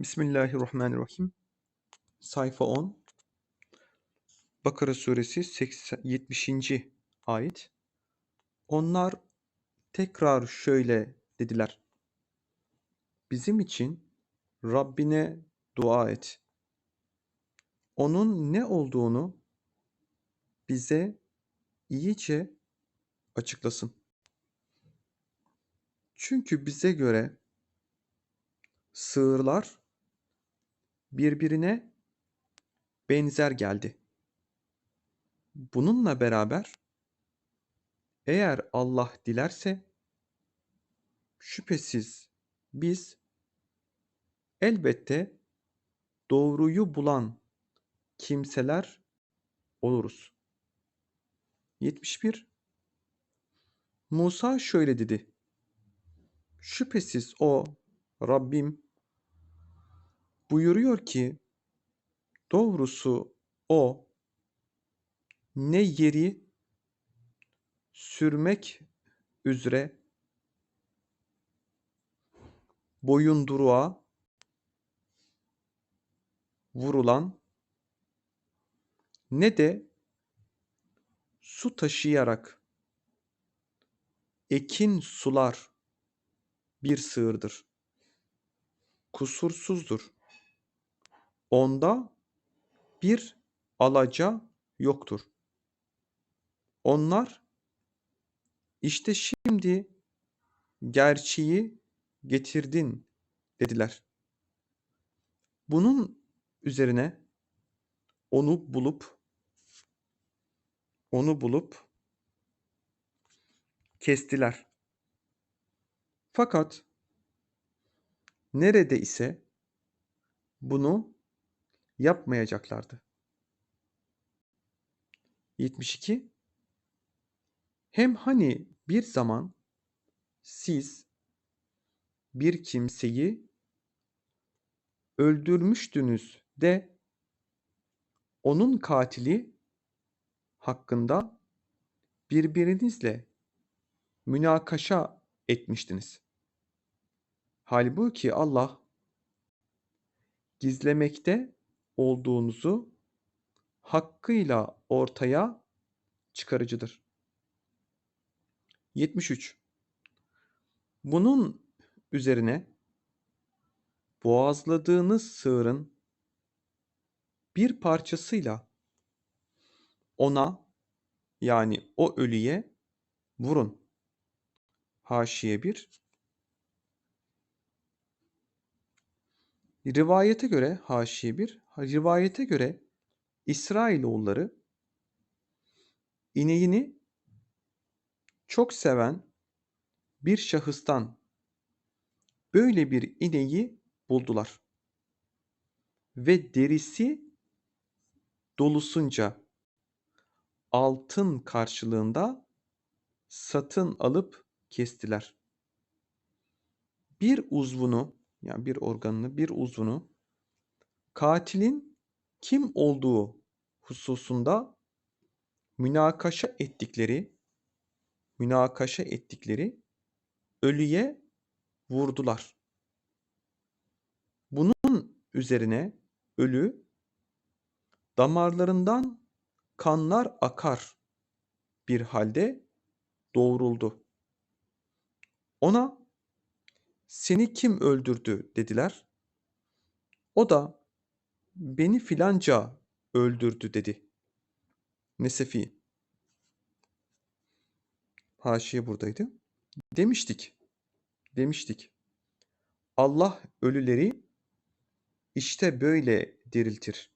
Bismillahirrahmanirrahim. Sayfa 10. Bakara suresi 80, 70. ayet. Onlar tekrar şöyle dediler. Bizim için Rabbine dua et. Onun ne olduğunu bize iyice açıklasın. Çünkü bize göre sığırlar birbirine benzer geldi. Bununla beraber eğer Allah dilerse şüphesiz biz elbette doğruyu bulan kimseler oluruz. 71 Musa şöyle dedi. Şüphesiz o Rabbim buyuruyor ki doğrusu o ne yeri sürmek üzere boyunduruğa vurulan ne de su taşıyarak ekin sular bir sığırdır. Kusursuzdur. Onda bir alaca yoktur. Onlar işte şimdi gerçeği getirdin dediler. Bunun üzerine onu bulup onu bulup kestiler. Fakat nerede ise bunu yapmayacaklardı. 72 Hem hani bir zaman siz bir kimseyi öldürmüştünüz de onun katili hakkında birbirinizle münakaşa etmiştiniz. Halbuki Allah gizlemekte olduğunuzu hakkıyla ortaya çıkarıcıdır. 73. Bunun üzerine boğazladığınız sığırın bir parçasıyla ona yani o ölüye vurun. Haşiye 1 Rivayete göre haşiye 1 rivayete göre İsrailoğulları ineğini çok seven bir şahıstan böyle bir ineği buldular. Ve derisi dolusunca altın karşılığında satın alıp kestiler. Bir uzvunu yani bir organını, bir uzvunu katilin kim olduğu hususunda münakaşa ettikleri münakaşa ettikleri ölüye vurdular. Bunun üzerine ölü damarlarından kanlar akar bir halde doğruldu. Ona seni kim öldürdü dediler. O da beni filanca öldürdü dedi. Nesefi. Haşiye buradaydı. Demiştik. Demiştik. Allah ölüleri işte böyle diriltir.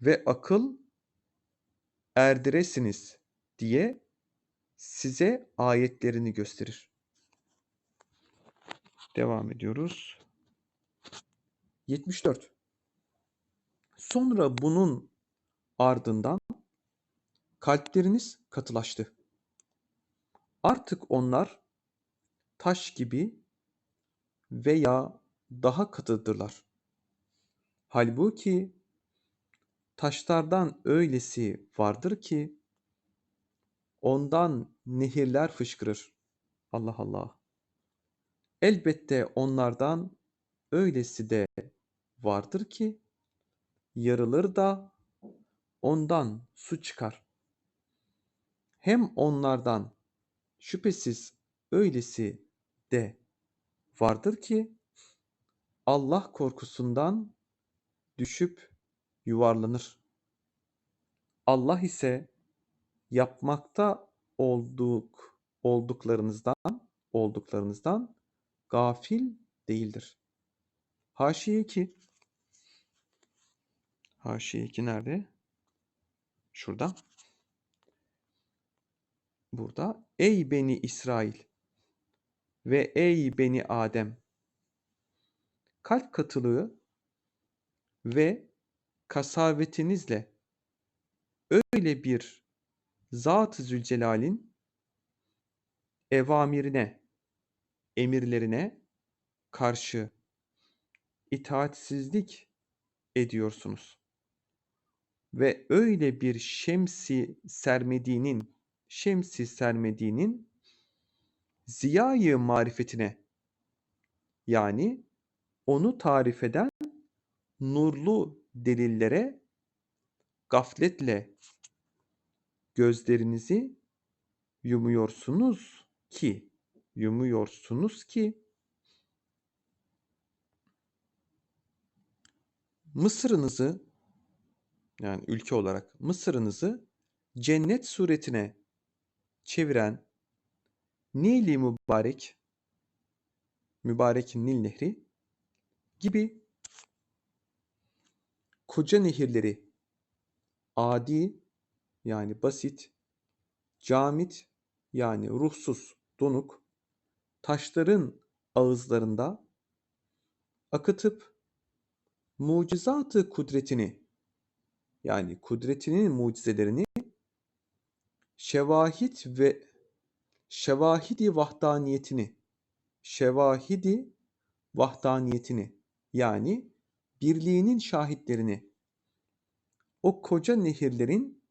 Ve akıl erdiresiniz diye size ayetlerini gösterir. Devam ediyoruz. 74. Sonra bunun ardından kalpleriniz katılaştı. Artık onlar taş gibi veya daha katıdırlar. Halbuki taşlardan öylesi vardır ki ondan nehirler fışkırır. Allah Allah. Elbette onlardan öylesi de vardır ki yarılır da ondan su çıkar. Hem onlardan şüphesiz öylesi de vardır ki Allah korkusundan düşüp yuvarlanır. Allah ise yapmakta olduk olduklarınızdan olduklarınızdan gafil değildir. Haşiye 2 Haşiye 2 nerede? Şurada. Burada. Ey beni İsrail ve ey beni Adem. Kalp katılığı ve kasavetinizle öyle bir Zat-ı Zülcelal'in evamirine, emirlerine karşı itaatsizlik ediyorsunuz. Ve öyle bir şemsi sermediğinin, şemsi sermediğinin ziyayı marifetine yani onu tarif eden nurlu delillere gafletle gözlerinizi yumuyorsunuz ki yumuyorsunuz ki Mısır'ınızı yani ülke olarak Mısır'ınızı cennet suretine çeviren Nil-i Mübarek Mübarek Nil Nehri gibi koca nehirleri adi yani basit, camit yani ruhsuz, donuk taşların ağızlarında akıtıp mucizatı kudretini yani kudretinin mucizelerini şevahit ve şevahidi vahdaniyetini şevahidi vahdaniyetini yani birliğinin şahitlerini o koca nehirlerin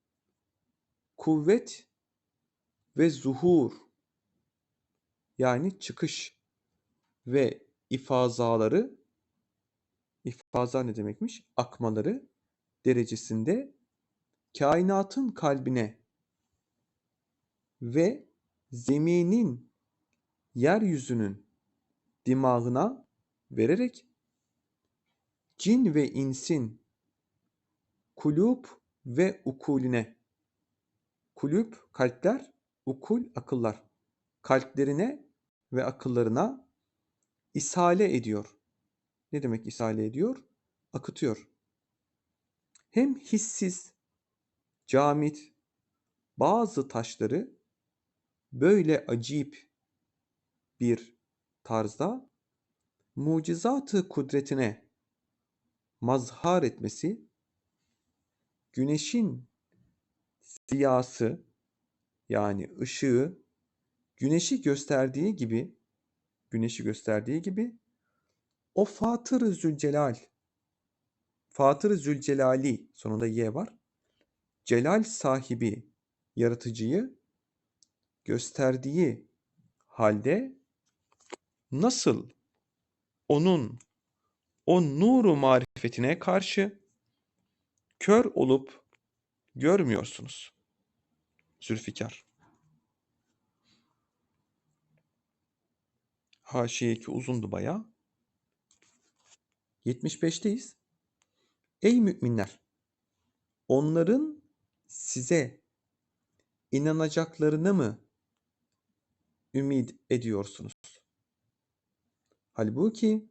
kuvvet ve zuhur yani çıkış ve ifazaları ifaza ne demekmiş? Akmaları derecesinde kainatın kalbine ve zeminin yeryüzünün dimağına vererek cin ve insin kulüp ve ukulüne kulüp kalpler ukul akıllar kalplerine ve akıllarına isale ediyor. Ne demek isale ediyor? Akıtıyor. Hem hissiz, camit, bazı taşları böyle acip bir tarzda mucizatı kudretine mazhar etmesi, güneşin ziyası yani ışığı güneşi gösterdiği gibi güneşi gösterdiği gibi o Fatır-ı Zülcelal Fatır-ı Zülcelali sonunda Y var. Celal sahibi yaratıcıyı gösterdiği halde nasıl onun o nuru marifetine karşı kör olup görmüyorsunuz. Zülfikar. Haşiye 2 uzundu baya. 75'teyiz. Ey müminler! Onların size inanacaklarını mı ümit ediyorsunuz? Halbuki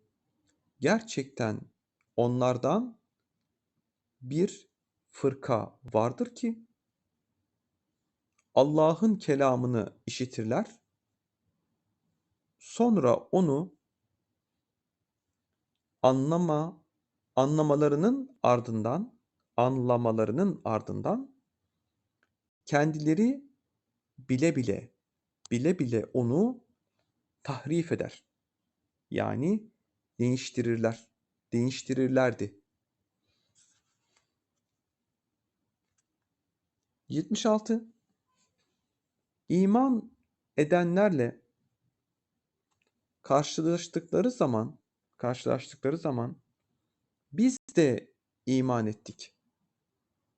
gerçekten onlardan bir fırka vardır ki Allah'ın kelamını işitirler. Sonra onu anlama anlamalarının ardından anlamalarının ardından kendileri bile bile bile bile onu tahrif eder. Yani değiştirirler. Değiştirirlerdi. 76 İman edenlerle karşılaştıkları zaman karşılaştıkları zaman biz de iman ettik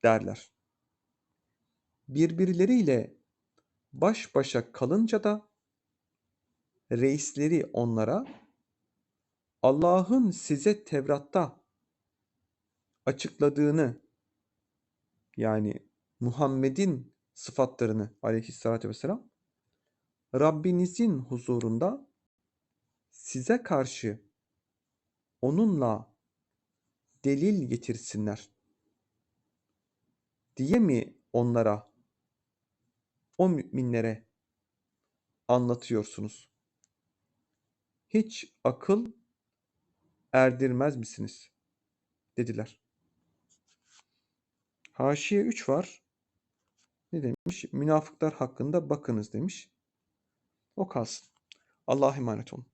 derler. Birbirleriyle baş başa kalınca da reisleri onlara Allah'ın size Tevrat'ta açıkladığını yani Muhammed'in sıfatlarını aleyhissalatü vesselam Rabbinizin huzurunda size karşı onunla delil getirsinler diye mi onlara o müminlere anlatıyorsunuz? Hiç akıl erdirmez misiniz? dediler. Haşiye 3 var. Ne demiş? Münafıklar hakkında bakınız demiş. O kalsın. Allah'a emanet olun.